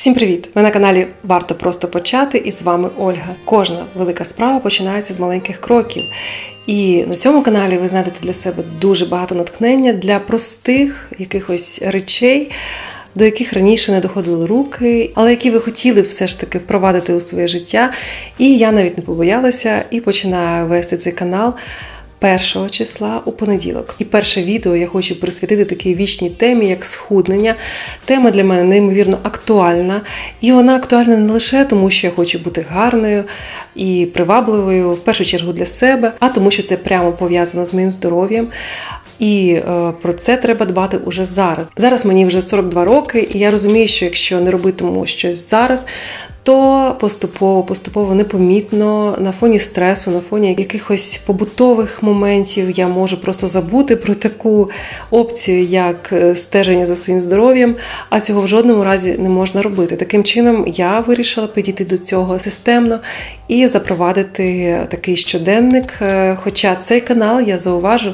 Всім привіт! Ви на каналі Варто просто почати і з вами Ольга. Кожна велика справа починається з маленьких кроків. І на цьому каналі ви знайдете для себе дуже багато натхнення для простих якихось речей, до яких раніше не доходили руки, але які ви хотіли все ж таки впровадити у своє життя. І я навіть не побоялася і починаю вести цей канал. 1 числа у понеділок. І перше відео я хочу присвятити такій вічній темі, як схуднення. Тема для мене неймовірно актуальна, і вона актуальна не лише тому, що я хочу бути гарною і привабливою, в першу чергу для себе, а тому, що це прямо пов'язано з моїм здоров'ям. І е, про це треба дбати уже зараз. Зараз мені вже 42 роки, і я розумію, що якщо не робитиму щось зараз, то поступово, поступово непомітно на фоні стресу, на фоні якихось побутових моментів я можу просто забути про таку опцію, як е, стеження за своїм здоров'ям, а цього в жодному разі не можна робити. Таким чином я вирішила підійти до цього системно і запровадити такий щоденник. Е, Хоча цей канал я зауважу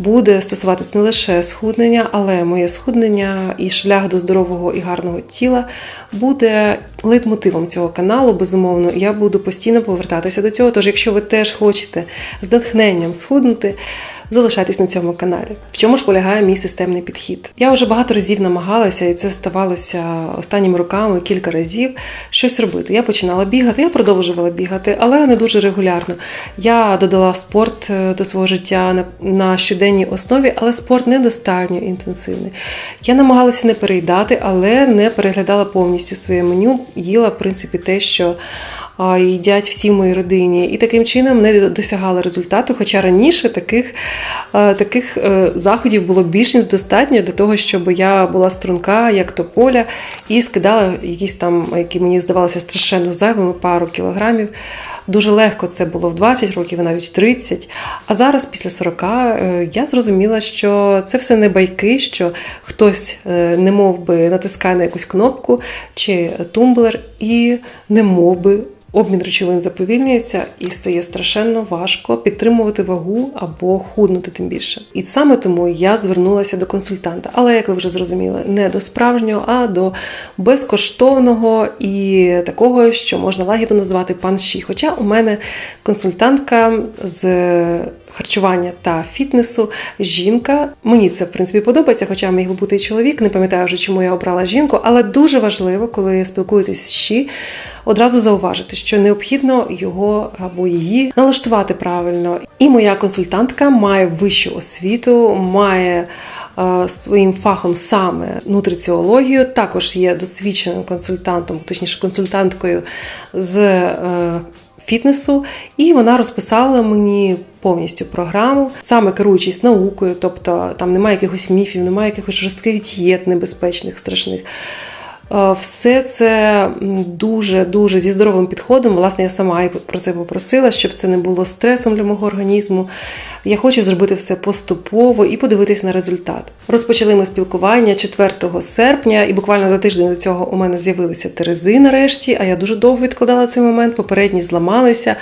буде стосуватись не лише схуднення, але моє схуднення і шлях до здорового і гарного тіла буде лейтмотивом цього каналу. Безумовно, я буду постійно повертатися до цього. Тож, якщо ви теж хочете з натхненням схуднути. Залишайтесь на цьому каналі. В чому ж полягає мій системний підхід? Я вже багато разів намагалася, і це ставалося останніми роками кілька разів щось робити. Я починала бігати, я продовжувала бігати, але не дуже регулярно. Я додала спорт е, до свого життя на, на щоденній основі, але спорт недостатньо інтенсивний. Я намагалася не переїдати, але не переглядала повністю своє меню. Їла, в принципі, те, що їдять всі в моїй родині, і таким чином не досягала результату. Хоча раніше таких е, таких е, заходів було більш ніж достатньо для того, щоб я була струнка, як тополя, і скидала якісь там, які мені здавалося страшенно зайвими пару кілограмів. Дуже легко це було в 20 років, навіть в 30. А зараз, після 40, е, я зрозуміла, що це все не байки, що хтось не мов би натискає на якусь кнопку чи тумблер, і не мов би Обмін речовин заповільнюється і стає страшенно важко підтримувати вагу або худнути тим більше. І саме тому я звернулася до консультанта. Але, як ви вже зрозуміли, не до справжнього, а до безкоштовного і такого, що можна лагідно назвати пан щі. Хоча у мене консультантка з харчування та фітнесу. Жінка. Мені це в принципі подобається, хоча міг би бути і чоловік. Не пам'ятаю вже, чому я обрала жінку, але дуже важливо, коли спілкуєтесь з щі, одразу зауважити, що необхідно його або її налаштувати правильно. І моя консультантка має вищу освіту, має. Е, своїм фахом саме нутриціологію, також є досвідченим консультантом, точніше консультанткою з е, фітнесу, і вона розписала мені повністю програму, саме керуючись наукою, тобто там немає якихось міфів, немає якихось жорстких дієт небезпечних, страшних. Е, все це дуже-дуже зі здоровим підходом. Власне, я сама і про це попросила, щоб це не було стресом для мого організму. Я хочу зробити все поступово і подивитись на результат. Розпочали ми спілкування 4 серпня, і буквально за тиждень до цього у мене з'явилися терези нарешті. А я дуже довго відкладала цей момент. Попередні зламалися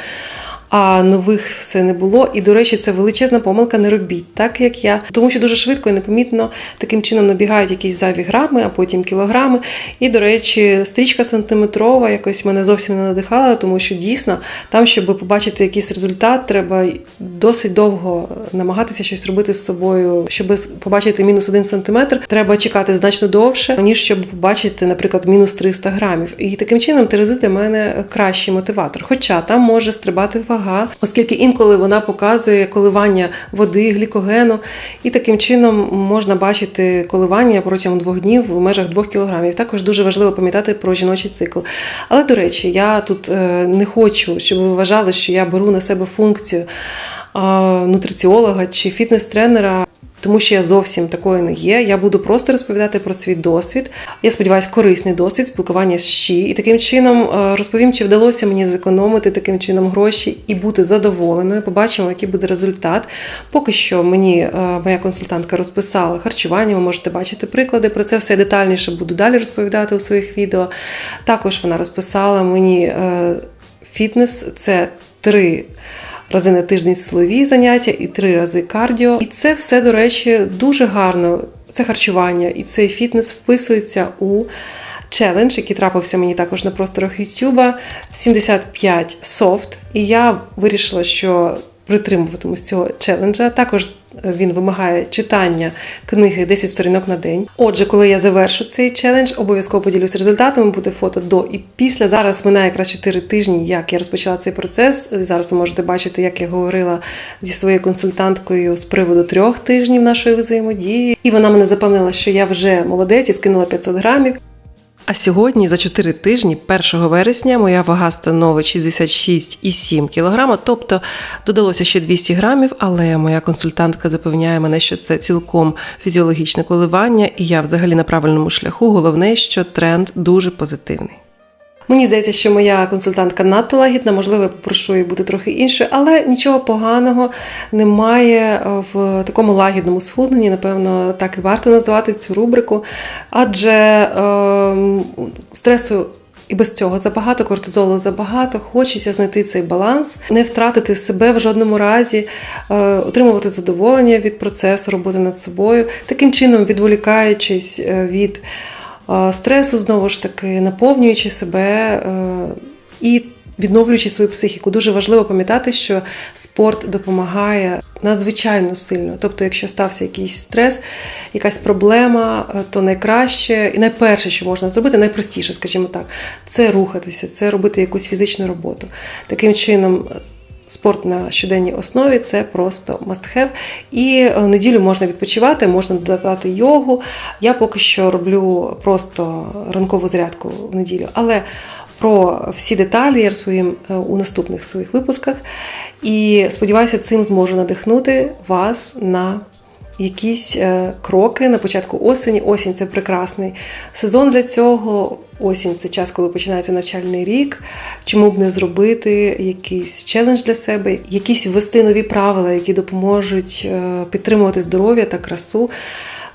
а нових все не було. І, до речі, це величезна помилка. Не робіть так, як я, тому що дуже швидко і непомітно таким чином набігають якісь зайві грами, а потім кілограми. І, до речі, стрічка сантиметрова якось мене зовсім не надихала, тому що дійсно там, щоб побачити якийсь результат, треба досить довго намагатися щось робити з собою. Щоб побачити мінус один сантиметр, треба чекати значно довше, ніж щоб побачити, наприклад, мінус 300 грамів. І таким чином терези для мене кращий мотиватор. Хоча там може стрибати вага вага, оскільки інколи вона показує коливання води, глікогену, і таким чином можна бачити коливання протягом двох днів в межах двох кілограмів. Також дуже важливо пам'ятати про жіночий цикл. Але, до речі, я тут е, не хочу, щоб ви вважали, що я беру на себе функцію нутриціолога чи фітнес-тренера тому що я зовсім такою не є. Я буду просто розповідати про свій досвід. Я сподіваюся, корисний досвід спілкування з щі. І таким чином е, розповім, чи вдалося мені зекономити таким чином гроші і бути задоволеною. Побачимо, який буде результат. Поки що мені е, моя консультантка розписала харчування. Ви можете бачити приклади. Про це все детальніше буду далі розповідати у своїх відео. Також вона розписала мені е, фітнес це три рази на тиждень силові заняття і три рази кардіо. І це все, до речі, дуже гарно. Це харчування і цей фітнес вписується у челендж, який трапився мені також на просторах Ютуба. 75 софт. І я вирішила, що притримуватимусь цього челенджа. Також він вимагає читання книги 10 сторінок на день. Отже, коли я завершу цей челендж, обов'язково поділюсь результатами, буде фото до і після. Зараз минає якраз 4 тижні, як я розпочала цей процес. Зараз ви можете бачити, як я говорила зі своєю консультанткою з приводу трьох тижнів нашої взаємодії. І вона мене запевнила, що я вже молодець і скинула 500 грамів. А сьогодні, за 4 тижні, 1 вересня, моя вага становить 66,7 кг, тобто додалося ще 200 грамів, але моя консультантка запевняє мене, що це цілком фізіологічне коливання, і я взагалі на правильному шляху. Головне, що тренд дуже позитивний. Мені здається, що моя консультантка надто лагідна, можливо, я попрошу її бути трохи іншою, але нічого поганого немає в такому лагідному схудненні. Напевно, так і варто назвати цю рубрику, адже е, стресу. І без цього забагато кортизолу забагато. Хочеться знайти цей баланс, не втратити себе в жодному разі, е, отримувати задоволення від процесу, роботи над собою, таким чином відволікаючись від стресу, знову ж таки, наповнюючи себе е, і відновлюючи свою психіку. Дуже важливо пам'ятати, що спорт допомагає надзвичайно сильно. Тобто, якщо стався якийсь стрес, якась проблема, е, то найкраще і найперше, що можна зробити, найпростіше, скажімо так, це рухатися, це робити якусь фізичну роботу. Таким чином. Спорт на щоденній основі це просто must have. І неділю можна відпочивати, можна додати йогу. Я поки що роблю просто ранкову зарядку в неділю. Але про всі деталі я розповім у наступних своїх випусках. І сподіваюся, цим зможу надихнути вас на якісь е, кроки на початку осені. Осінь це прекрасний сезон для цього. Осінь це час, коли починається навчальний рік. Чому б не зробити якийсь челендж для себе, якісь ввести нові правила, які допоможуть е, підтримувати здоров'я та красу.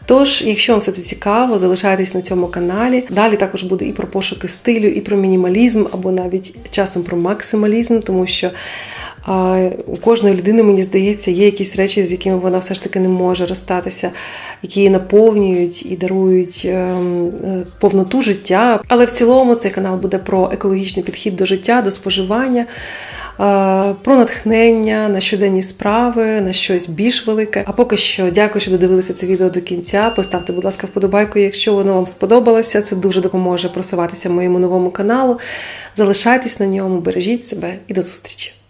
Тож, якщо вам все це цікаво, залишайтесь на цьому каналі. Далі також буде і про пошуки стилю, і про мінімалізм, або навіть часом про максималізм, тому що а у кожної людини, мені здається, є якісь речі, з якими вона все ж таки не може розстатися, які її наповнюють і дарують ем, е, повноту життя. Але в цілому цей канал буде про екологічний підхід до життя, до споживання, е, про натхнення на щоденні справи, на щось більш велике. А поки що дякую, що додивилися це відео до кінця. Поставте, будь ласка, вподобайку, якщо воно вам сподобалося. Це дуже допоможе просуватися моєму новому каналу. Залишайтесь на ньому, бережіть себе і до зустрічі!